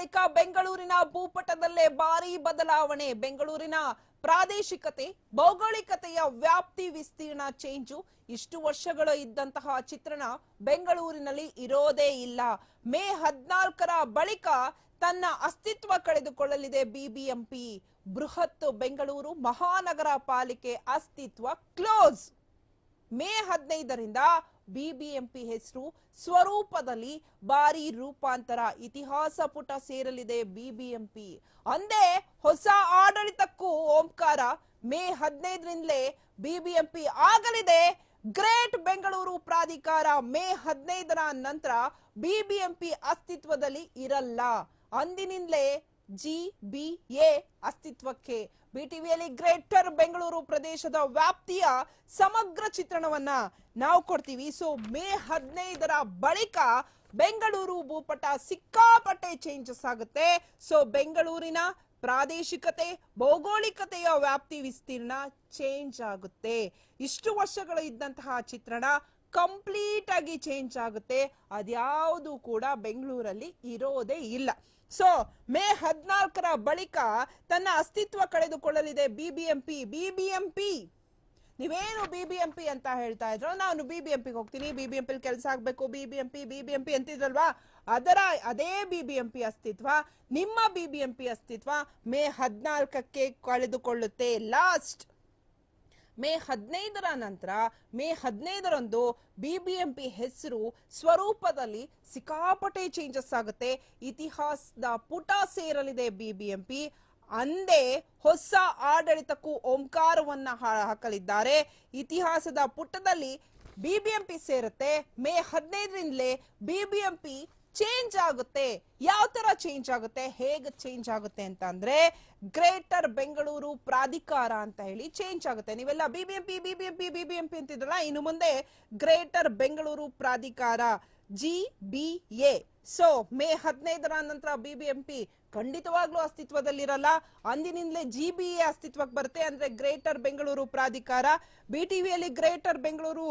ಬಳಿಕ ಬೆಂಗಳೂರಿನ ಭೂಪಟದಲ್ಲೇ ಭಾರೀ ಬದಲಾವಣೆ. ಬೆಂಗಳೂರಿನ ಪ್ರಾದೇಶಿಕತೆ, ಭೌಗೋಳಿಕತೆಯ ವ್ಯಾಪ್ತಿ ವಿಸ್ತೀರ್ಣ ಚೇಂಜು. ಇಷ್ಟು ವರ್ಷಗಳು ಇದ್ದಂತಹ ಚಿತ್ರಣ ಬೆಂಗಳೂರಿನಲ್ಲಿ ಇರೋದೇ ಇಲ್ಲ. ಮೇ ಹದಿನಾಲ್ಕರ ಬಳಿಕ ತನ್ನ ಅಸ್ತಿತ್ವ ಕಳೆದುಕೊಳ್ಳಲಿದೆ ಬಿಬಿಎಂಪಿ. ಬೃಹತ್ ಬೆಂಗಳೂರು ಮಹಾನಗರ ಪಾಲಿಕೆ ಅಸ್ತಿತ್ವ ಕ್ಲೋಸ್. ಮೇ ಹದಿನೈದರಿಂದ ಬಿಬಿಎಂಪಿ ಹೆಸರು ಸ್ವರೂಪದಲ್ಲಿ ಭಾರಿ ರೂಪಾಂತರ ಇತಿಹಾಸ ಪುಟ ಸೇರಲಿದೆ ಬಿಬಿಎಂಪಿ. ಅಂದೇ ಹೊಸ ಆಡಳಿತಕ್ಕೂ ಓಂಕಾರ ಮೇ ಹದಿನೈದರಿಂದಲೇ ಬಿಬಿಎಂಪಿ ಆಗಲಿದೆ. ಗ್ರೇಟ್ ಬೆಂಗಳೂರು ಪ್ರಾಧಿಕಾರ ಮೇ ಹದಿನೈದರ ನಂತರ ಬಿಬಿಎಂಪಿ ಅಸ್ತಿತ್ವದಲ್ಲಿ ಇರಲ್ಲ. ಅಂದಿನಿಂದಲೇ ಜಿ ಬಿ ಎ ಅಸ್ತಿತ್ವಕ್ಕೆ. ಬಿಟಿವಿಯಲ್ಲಿ ಗ್ರೇಟರ್ ಬೆಂಗಳೂರು ಪ್ರದೇಶದ ವ್ಯಾಪ್ತಿಯ ಸಮಗ್ರ ಚಿತ್ರಣವನ್ನ ನಾವು ಕೊಡ್ತೀವಿ. ಸೊ ಮೇ ಹದಿನೈದರ ಬಳಿಕ ಬೆಂಗಳೂರು ಭೂಪಟ ಸಿಕ್ಕಾಪಟ್ಟೆ ಚೇಂಜಸ್ ಆಗುತ್ತೆ. ಸೊ ಬೆಂಗಳೂರಿನ ಪ್ರಾದೇಶಿಕತೆ, ಭೌಗೋಳಿಕತೆಯ ವ್ಯಾಪ್ತಿ ವಿಸ್ತೀರ್ಣ ಚೇಂಜ್ ಆಗುತ್ತೆ. ಇಷ್ಟು ವರ್ಷಗಳು ಇದ್ದಂತಹ ಚಿತ್ರಣ ಕಂಪ್ಲೀಟ್ ಆಗಿ ಚೇಂಜ್ ಆಗುತ್ತೆ. ಅದ್ಯಾವುದು ಕೂಡ ಬೆಂಗಳೂರಲ್ಲಿ ಇರೋದೇ ಇಲ್ಲ. ಸೊ ಮೇ ಹದಿನಾಲ್ಕರ ಬಳಿಕ ತನ್ನ ಅಸ್ತಿತ್ವ ಕಳೆದುಕೊಳ್ಳಲಿದೆ ಬಿಬಿಎಂಪಿ ಬಿಬಿಎಂಪಿ ನೀವೇನು ಬಿಬಿಎಂಪಿ ಅಂತ ಹೇಳ್ತಾ ಇದ್ರು, ನಾನು ಬಿಬಿಎಂಪಿಗೆ ಹೋಗ್ತೀನಿ. ಬಿಬಿಎಂಪಿ ಕೆಲಸ ಆಗ್ಬೇಕು. ಬಿಬಿಎಂಪಿ ಬಿಬಿಎಂಪಿ ಅಂತಿದ್ರಲ್ವಾ? ಅದರ, ಅದೇ ಬಿಬಿಎಂಪಿ ಅಸ್ತಿತ್ವ, ನಿಮ್ಮ ಬಿಬಿಎಂಪಿ ಅಸ್ತಿತ್ವ ಮೇ ಹದಿನಾಲ್ಕಕ್ಕೆ ಕಳೆದುಕೊಳ್ಳುತ್ತೆ ಲಾಸ್ಟ್. ಮೇ ಹದಿನೈದರ ನಂತರ, ಮೇ ಹದಿನೈದರಂದು ಬಿ ಬಿ ಎಂ ಪಿ ಹೆಸರು ಸ್ವರೂಪದಲ್ಲಿ ಸಿಕ್ಕಾಪಟ್ಟೆ ಚೇಂಜಸ್ ಆಗುತ್ತೆ. ಇತಿಹಾಸದ ಪುಟ ಸೇರಲಿದೆ ಬಿ ಬಿ ಎಂ ಪಿ ಅಂದೇ ಹೊಸ ಆಡಳಿತಕ್ಕೂ ಓಂಕಾರವನ್ನ ಹಾಕಲಿದ್ದಾರೆ. ಇತಿಹಾಸದ ಪುಟದಲ್ಲಿ ಬಿಬಿಎಂಪಿ ಸೇರುತ್ತೆ. ಮೇ ಹದಿನೈದರಿಂದಲೇ ಬಿಬಿಎಂಪಿ ಚೇಂಜ್ ಆಗುತ್ತೆ, ಯಾವ ತರ ಚೇಂಜ್ ಆಗುತ್ತೆ, ಹೇಗೆ ಚೇಂಜ್ ಆಗುತ್ತೆ ಅಂತ ಅಂದ್ರೆ ಗ್ರೇಟರ್ ಬೆಂಗಳೂರು ಪ್ರಾಧಿಕಾರ ಅಂತ ಹೇಳಿ ಚೇಂಜ್ ಆಗುತ್ತೆ. ನೀವೆಲ್ಲ ಬಿಬಿಎಂಪಿ ಬಿಬಿಎಂಪಿ ಬಿಬಿಎಂಪಿ ಅಂತಿದ್ರಲ್ಲ, ಇನ್ನು ಮುಂದೆ ಗ್ರೇಟರ್ ಬೆಂಗಳೂರು ಪ್ರಾಧಿಕಾರ G B A so May ಹದಿನೈದರ ನಂತರ ಬಿಬಿಎಂಪಿ ಖಂಡಿತವಾಗ್ಲೂ ಅಸ್ತಿತ್ವದಲ್ಲಿರಲ್ಲ. ಅಂದಿನಿಂದಲೇ ಜಿ ಬಿ ಎ ಅಸ್ತಿತ್ವಕ್ಕೆ ಬರುತ್ತೆ ಅಂದ್ರೆ ಗ್ರೇಟರ್ ಬೆಂಗಳೂರು ಪ್ರಾಧಿಕಾರ. ಬಿ ಟಿವಿಯಲ್ಲಿ ಗ್ರೇಟರ್ ಬೆಂಗಳೂರು